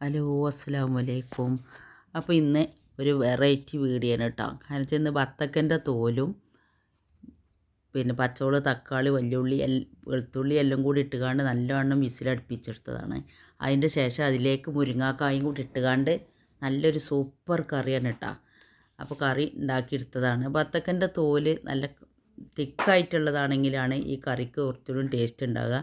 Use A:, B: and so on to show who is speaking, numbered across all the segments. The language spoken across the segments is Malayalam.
A: ഹലോ അസ്സാം വലൈക്കും അപ്പോൾ ഇന്ന് ഒരു വെറൈറ്റി വീഡിയോ ആണ് കേട്ടോ. കാരണം വെച്ചാൽ ഇന്ന് ബത്തക്കന്റെ തോലും പിന്നെ പച്ചവൾ തക്കാളി വല്യുള്ളി എൽ വെളുത്തുള്ളി എല്ലാം കൂടി ഇട്ടുകാണ്ട് നല്ലവണ്ണം വിസിലടുപ്പിച്ചെടുത്തതാണ്. അതിന്റെ ശേഷം അതിലേക്ക് മുരിങ്ങാക്കായും കൂടി ഇട്ടുകാണ്ട് നല്ലൊരു സൂപ്പർ കറിയാണ് കേട്ടോ. അപ്പോൾ കറി ഉണ്ടാക്കിയെടുത്തതാണ്. ബത്തക്കന്റെ തോൽ നല്ല തിക്കായിട്ടുള്ളതാണെങ്കിലാണ് ഈ കറിക്ക് കുറച്ചുകൂടി ടേസ്റ്റ് ഉണ്ടാകുക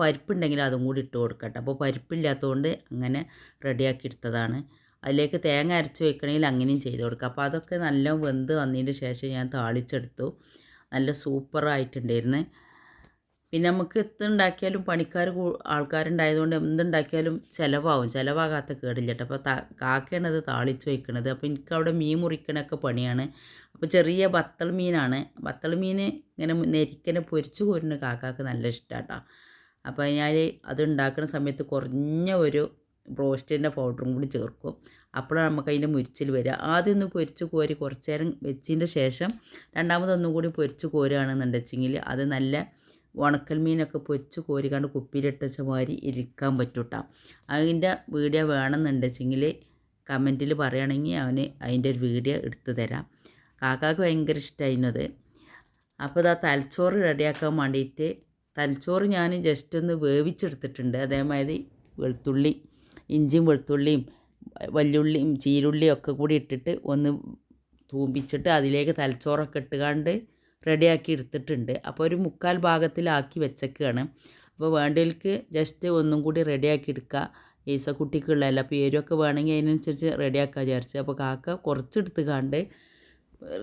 A: പരിപ്പുണ്ടെങ്കിൽ അതും കൂടി ഇട്ട് കൊടുക്കട്ടെ. അപ്പോൾ പരിപ്പില്ലാത്തതുകൊണ്ട് അങ്ങനെ റെഡിയാക്കി എടുത്തതാണ്. അതിലേക്ക് തേങ്ങ അരച്ച് വെക്കണമെങ്കിൽ അങ്ങനെയും ചെയ്ത് കൊടുക്കുക അപ്പോൾ അതൊക്കെ നല്ല വെന്ത് വന്നതിന് ശേഷം ഞാൻ താളിച്ചെടുത്തു. നല്ല സൂപ്പറായിട്ടുണ്ടായിരുന്നു. പിന്നെ നമുക്ക് എത്തുണ്ടാക്കിയാലും പണിക്കാർ ആൾക്കാരുണ്ടായതുകൊണ്ട് എന്തുണ്ടാക്കിയാലും ചിലവാകും. ചിലവാകാത്ത കേടില്ല കേട്ടോ. അപ്പോൾ കാക്കണത് താളിച്ച് വയ്ക്കണത് അപ്പോൾ എനിക്ക് അവിടെ മീൻ മുറിക്കണൊക്കെ പണിയാണ്. അപ്പോൾ ചെറിയ ബത്തൾ മീനാണ്. ബത്തൾ മീൻ ഇങ്ങനെ നെരിക്കനെ പൊരിച്ച് കോരുന്ന കാക്കാക്ക് നല്ല ഇഷ്ടമാട്ടോ അപ്പോൾ ഞാൻ അത് ഉണ്ടാക്കുന്ന സമയത്ത് കുറഞ്ഞ ഒരു ബ്രോസ്റ്റിന്റെ പൗഡറും കൂടി ചേർക്കും. അപ്പോഴാണ് നമുക്ക് അതിന്റെ മുരിച്ചിൽ വരിക. ആദ്യം ഒന്ന് പൊരിച്ച് കോരി കുറച്ച് നേരം വെച്ചതിന്റെ ശേഷം രണ്ടാമതൊന്നും കൂടി പൊരിച്ച് കോരുകയാണെന്നുണ്ടെച്ചെങ്കിൽ അത് നല്ല ഉണക്കൽ മീനൊക്കെ പൊരിച്ച് കോരിക്കാണ്ട് കുപ്പിയിലിട്ടച്ച മാതിരി ഇരിക്കാൻ പറ്റൂട്ടാ. അതിന്റെ വീഡിയോ വേണമെന്നുണ്ടെച്ചെങ്കിൽ കമന്റിൽ പറയുകയാണെങ്കിൽ അവന് അതിന്റെ ഒരു വീഡിയോ എടുത്തു തരാം. കാക്കാക്ക് ഭയങ്കര ഇഷ്ടമായിരുന്നത് അപ്പോൾ ഇതാ തലച്ചോറ് റെഡിയാക്കാൻ വേണ്ടിയിട്ട് തലച്ചോറ് ഞാൻ ജസ്റ്റ് ഒന്ന് വേവിച്ചെടുത്തിട്ടുണ്ട്. അതേമാതിരി വെളുത്തുള്ളി ഇഞ്ചിയും വെളുത്തുള്ളിയും വല്യുള്ളിയും ചീരുള്ളിയും ഒക്കെ കൂടി ഇട്ടിട്ട് ഒന്ന് തൂമ്പിച്ചിട്ട് അതിലേക്ക് തലച്ചോറൊക്കെ ഇട്ടുകാണ്ട് റെഡിയാക്കി എടുത്തിട്ടുണ്ട്. അപ്പോൾ ഒരു മുക്കാൽ ഭാഗത്തിലാക്കി വെച്ചേക്കാണ്. അപ്പോൾ വേണ്ടവർക്ക് ജസ്റ്റ് ഒന്നും കൂടി റെഡിയാക്കി എടുക്കുക. ഈസക്കുട്ടിക്കുള്ളതല്ല അപ്പോൾ പേരൊക്കെ വേണമെങ്കിൽ അതിനനുസരിച്ച് റെഡിയാക്കാൻ വിചാരിച്ചു. അപ്പോൾ കാക്ക കുറച്ചെടുത്ത് കണ്ട്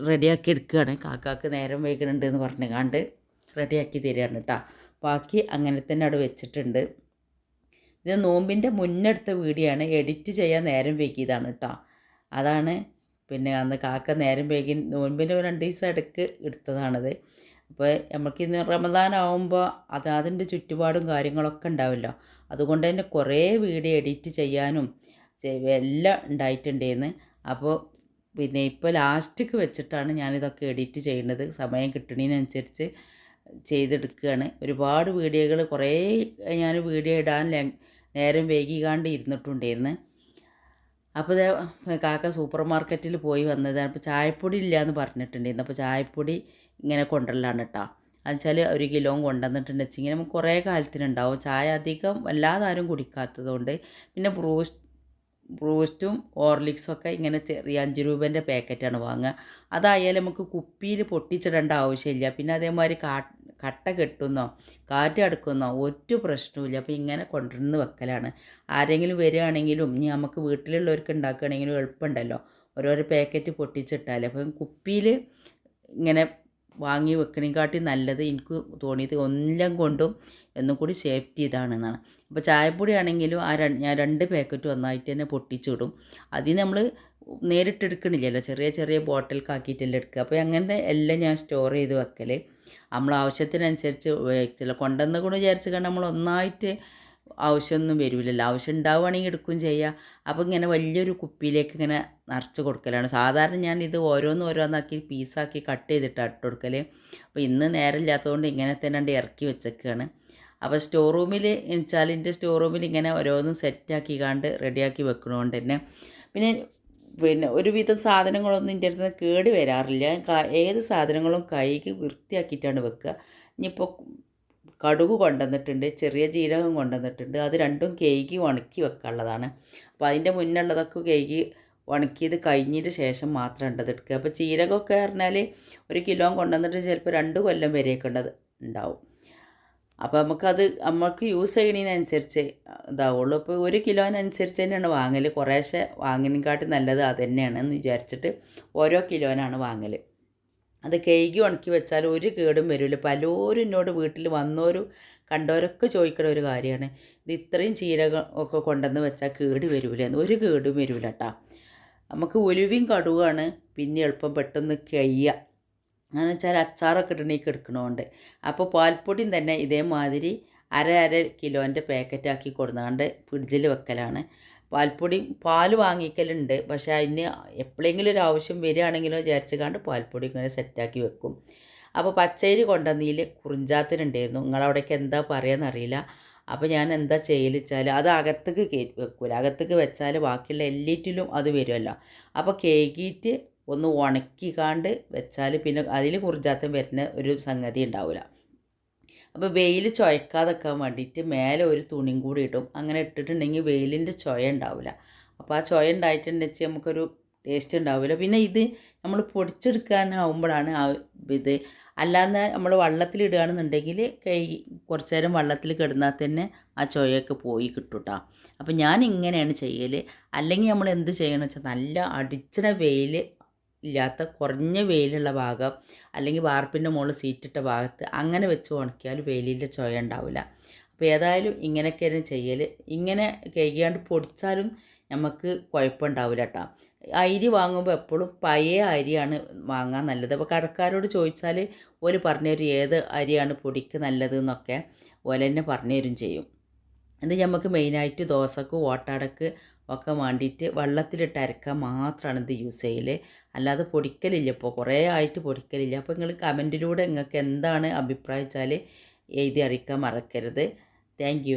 A: റെഡിയാക്കി എടുക്കുകയാണ്. കാക്കാക്ക് നേരം വൈകുന്നുണ്ട് എന്ന് പറഞ്ഞു കാണ്ട് റെഡിയാക്കി തരികയാണ് കേട്ടോ. ബാക്കി അങ്ങനെ തന്നെ അവിടെ വെച്ചിട്ടുണ്ട്. ഇത് നോമ്പിന്റെ മുന്നെടുത്ത വീഡിയോ ആണ് എഡിറ്റ് ചെയ്യാൻ നേരം വൈകിയതാണ് കേട്ടോ. അതാണ് പിന്നെ അന്ന് കാക്ക നേരം വൈകി നോമ്പിന്റെ രണ്ട് ദിവസം ഇടയ്ക്ക് എടുത്തതാണത്. അപ്പോൾ നമുക്ക് ഇന്ന് റമദാനാവുമ്പോൾ അത് അതിന്റെ ചുറ്റുപാടും കാര്യങ്ങളൊക്കെ ഉണ്ടാവില്ലോ. അതുകൊണ്ട് തന്നെ കുറേ വീഡിയോ എഡിറ്റ് ചെയ്യാനും എല്ലാം ഉണ്ടായിട്ടുണ്ടായിരുന്നു. അപ്പോൾ പിന്നെ ഇപ്പോൾ ലാസ്റ്റിക്ക് വെച്ചിട്ടാണ് ഞാനിതൊക്കെ എഡിറ്റ് ചെയ്യുന്നത്. സമയം കിട്ടുന്നതിനനുസരിച്ച് ചെയ്തെടുക്കുകയാണ്. ഒരുപാട് വീഡിയോകൾ കുറേ ഞാൻ വീഡിയോ ഇടാൻ നേരം വൈകിക്കാണ്ട് ഇരുന്നിട്ടുണ്ടായിരുന്നു. അപ്പോൾ കാക്ക സൂപ്പർ മാർക്കറ്റിൽ പോയി വന്നതാണ്. അപ്പോൾ ചായപ്പൊടി ഇല്ല എന്ന് പറഞ്ഞിട്ടുണ്ടായിരുന്നു. അപ്പോൾ ചായപ്പൊടി ഇങ്ങനെ കൊണ്ടുവരലാണ് കേട്ടോ എന്നുവെച്ചാൽ ഒരു കിലോ കൊണ്ടുവന്നിട്ടുണ്ട്. വെച്ചിങ്ങനെ നമുക്ക് കുറേ കാലത്തിനുണ്ടാവും. ചായ അധികം വല്ലാതെ ആരും കുടിക്കാത്തതുകൊണ്ട് പിന്നെ ബ്രൂസ്റ്റ് ബ്രൂസ്റ്റും ഓർലിക്സും ഒക്കെ ഇങ്ങനെ ചെറിയ അഞ്ച് രൂപേന്റെ പാക്കറ്റാണ് വാങ്ങുക. അതായാലും നമുക്ക് കുപ്പിയിൽ പൊട്ടിച്ചിടേണ്ട ആവശ്യമില്ല. പിന്നെ അതേമാതിരി കാ കട്ട കെട്ടുന്നോ കാറ്റ് അടുക്കുന്നോ ഒരു പ്രശ്നവുമില്ല. അപ്പോൾ ഇങ്ങനെ കൊണ്ടുവന്ന് വെക്കലാണ്. ആരെങ്കിലും വരികയാണെങ്കിലും ഇനി നമുക്ക് വീട്ടിലുള്ളവർക്ക് ഉണ്ടാക്കുകയാണെങ്കിലും എളുപ്പമുണ്ടല്ലോ. ഓരോരോ പാക്കറ്റ് പൊട്ടിച്ചിട്ടാൽ അപ്പം കുപ്പിയിൽ ഇങ്ങനെ വാങ്ങി വെക്കണേക്കാട്ടി നല്ലത് എനിക്ക് തോന്നിയത് ഒന്നെല്ലാം കൊണ്ടും എന്നും കൂടി സേഫ്റ്റി ഇതാണെന്നാണ്. അപ്പോൾ ചായപ്പൊടി ആണെങ്കിലും ആ രണ്ട് ഞാൻ രണ്ട് പാക്കറ്റ് ഒന്നായിട്ട് തന്നെ പൊട്ടിച്ചിടും. അതിന് നമ്മൾ നേരിട്ട് എടുക്കണില്ലല്ലോ ചെറിയ ചെറിയ ബോട്ടിൽക്കാക്കിയിട്ടല്ലേ എടുക്കുക. അപ്പോൾ അങ്ങനത്തെ എല്ലാം ഞാൻ സ്റ്റോർ ചെയ്ത് വെക്കൽ നമ്മൾ ആവശ്യത്തിനനുസരിച്ച് ചില കൊണ്ടുവന്ന കൊണ്ട് വിചാരിച്ച് കണ്ട് നമ്മൾ ഒന്നായിട്ട് ആവശ്യമൊന്നും വരില്ലല്ലോ ആവശ്യം ഉണ്ടാവുകയാണെങ്കിൽ എടുക്കുകയും ചെയ്യുക അപ്പോൾ ഇങ്ങനെ വലിയൊരു കുപ്പിയിലേക്ക് ഇങ്ങനെ നിറച്ച് കൊടുക്കലാണ്. സാധാരണ ഞാൻ ഇത് ഓരോന്ന് ഓരോന്നാക്കി പീസാക്കി കട്ട് ചെയ്തിട്ടാണ് ഇട്ട് കൊടുക്കൽ അപ്പോൾ ഇന്ന് നേരമില്ലാത്തതുകൊണ്ട് ഇങ്ങനെ തന്നെ ഇറക്കി വെച്ചേക്കാണ്. അപ്പോൾ സ്റ്റോർ റൂമിൽ വെച്ചാൽ എന്റെ സ്റ്റോർ റൂമിൽ ഇങ്ങനെ ഓരോന്നും സെറ്റാക്കി കണ്ട് റെഡിയാക്കി വെക്കണതുകൊണ്ട് തന്നെ. പിന്നെ പിന്നെ ഒരുവിധം സാധനങ്ങളൊന്നും എന്റെ അടുത്ത് നിന്ന് കേട് വരാറില്ല. ഏത് സാധനങ്ങളും കൈക്ക് വൃത്തിയാക്കിയിട്ടാണ് വെക്കുക. ഇനിയിപ്പോൾ കടുക് കൊണ്ടുവന്നിട്ടുണ്ട് ചെറിയ ജീരകം കൊണ്ടുവന്നിട്ടുണ്ട്. അത് രണ്ടും കേക്ക് ഉണക്കി വെക്കാനുള്ളതാണ്. അപ്പോൾ അതിന്റെ മുന്നുള്ളതൊക്കെ കേക്ക് ഉണക്കിയത് കഴിഞ്ഞതിന് ശേഷം മാത്രം ഉണ്ടത് എടുക്കുക. അപ്പോൾ ചീരകമൊക്കെ പറഞ്ഞാൽ ഒരു കിലോ കൊണ്ടുവന്നിട്ട് ചിലപ്പോൾ രണ്ട് കൊല്ലം വരെയൊക്കെ ഉണ്ടത് ഉണ്ടാവും. അപ്പോൾ നമുക്കത് നമുക്ക് യൂസ് ചെയ്യണതിനനുസരിച്ച് ഇതാവുള്ളൂ. ഇപ്പോൾ ഒരു കിലോനനുസരിച്ച് തന്നെയാണ് വാങ്ങൽ കുറേശ്ശെ വാങ്ങിനെക്കാട്ടി നല്ലത് അത് തന്നെയാണ് എന്ന് വിചാരിച്ചിട്ട് ഓരോ കിലോനാണ് വാങ്ങൽ അത് കേക്ക് ഉണക്കി വെച്ചാൽ ഒരു കേടും വരില്ല പലരും എന്നോട് വീട്ടിൽ വന്നോരും കണ്ടവരൊക്കെ ചോദിക്കുന്ന ഒരു കാര്യമാണ്. ഇത് ഇത്രയും ചീര ഒക്കെ കൊണ്ടുവന്ന് വെച്ചാൽ കേട് വരില്ല ഒരു കേടും വരില്ല കേട്ടോ നമുക്ക് ഒലുവിയും കടുവാണ് പിന്നെ എളുപ്പം പെട്ടെന്ന് കഴിയുക എന്ന് വെച്ചാൽ അച്ചാറൊക്കെ ഇടണേക്ക് എടുക്കണോണ്ട് അപ്പോൾ പാൽപ്പൊടിയും തന്നെ ഇതേമാതിരി അര അര കിലോന്റെ പാക്കറ്റാക്കി കൊടുന്നാണ്ട് ഫ്രിഡ്ജിൽ വെക്കലാണ്. പാൽപ്പൊടി പാൽ വാങ്ങിക്കലുണ്ട്. പക്ഷേ അതിന് എപ്പോഴെങ്കിലും ഒരു ആവശ്യം വരികയാണെങ്കിലോ വിചാരിച്ച് കണ്ട് പാൽപ്പൊടി ഇങ്ങനെ സെറ്റാക്കി വെക്കും. അപ്പോൾ പച്ചരി കൊണ്ടുവന്നതിൽ കുറിഞ്ചാത്തിനുണ്ടായിരുന്നു. നിങ്ങളവിടേക്ക് എന്താ പറയുകയെന്നറിയില്ല അപ്പോൾ ഞാൻ എന്താ ചെയ്യൽ വെച്ചാൽ അത് അകത്തേക്ക് കയറ്റി വെക്കൂല. അകത്തേക്ക് വെച്ചാൽ ബാക്കിയുള്ള എല്ലാറ്റിലും അത് വരുമല്ലോ. അപ്പോൾ കേക്കിയിട്ട് ഒന്ന് ഉണക്കിക്കാണ്ട് വെച്ചാൽ പിന്നെ അതിൽ കുറിച്ചാത്തം വരുന്ന ഒരു സംഗതി ഉണ്ടാവില്ല അപ്പോൾ വെയിൽ ചുയക്കാതെക്കാൻ വേണ്ടിയിട്ട് മേലെ ഒരു തുണിയും കൂടി ഇടും. അങ്ങനെ ഇട്ടിട്ടുണ്ടെങ്കിൽ വെയിലിന്റെ ചുയ ഉണ്ടാവില്ല അപ്പോൾ ആ ചുയ ഉണ്ടായിട്ടുണ്ടെങ്കിൽ നമുക്കൊരു ടേസ്റ്റ് ഉണ്ടാവില്ല പിന്നെ ഇത് നമ്മൾ പൊടിച്ചെടുക്കാനാവുമ്പോഴാണ് ആ ഇത്. അല്ലാതെ നമ്മൾ വള്ളത്തിലിടുകയാണെന്നുണ്ടെങ്കിൽ കൈ കുറച്ച് നേരം വള്ളത്തിൽ കിടന്നാൽ തന്നെ ആ ചുവയൊക്കെ പോയി കേട്ടോ അപ്പോൾ ഞാൻ ഇങ്ങനെയാണ് ചെയ്യൽ അല്ലെങ്കിൽ നമ്മൾ എന്ത് ചെയ്യണമെന്ന് വെച്ചാൽ നല്ല അടിച്ചിട വെയിൽ ഇല്ലാത്ത കുറഞ്ഞ വെയിലുള്ള ഭാഗം അല്ലെങ്കിൽ വാർപ്പിന്റെ മുകളിൽ സീറ്റിട്ട ഭാഗത്ത് അങ്ങനെ വെച്ച് ഉണക്കിയാൽ വെയിലിന്റെ ചുവ ഉണ്ടാവില്ല. അപ്പോൾ ഏതായാലും ഇങ്ങനെയൊക്കെയാണ് ചെയ്യൽ. ഇങ്ങനെ കഴുകിയാണ്ട് പൊടിച്ചാലും നമുക്ക് കുഴപ്പമുണ്ടാവില്ല കേട്ടോ. അരി വാങ്ങുമ്പോൾ എപ്പോഴും പഴയ അരിയാണ് വാങ്ങാൻ നല്ലത്. അപ്പോൾ കടക്കാരോട് ചോദിച്ചാൽ ഒരു പറഞ്ഞു ഏത് അരിയാണ് പൊടിക്ക് നല്ലത് എന്നൊക്കെ. ഓല തന്നെ പറഞ്ഞു തരും ചെയ്യും. ഇത് നമുക്ക് മെയിനായിട്ട് ദോശക്ക് ഓട്ടാടക്ക് ഒക്കെ വേണ്ടിയിട്ട് വെള്ളത്തിലിട്ട് അരക്കാൻ മാത്രമാണ് ഇത് യൂസ് ചെയ്യൽ അല്ലാതെ പൊടിക്കലില്ല ഇപ്പോൾ കുറേ ആയിട്ട് പൊടിക്കലില്ല. അപ്പോൾ നിങ്ങൾ കമന്റിലൂടെ നിങ്ങൾക്ക് എന്താണ് അഭിപ്രായം വെച്ചാൽ എഴുതി അറിയിക്കാൻ മറക്കരുത്. താങ്ക്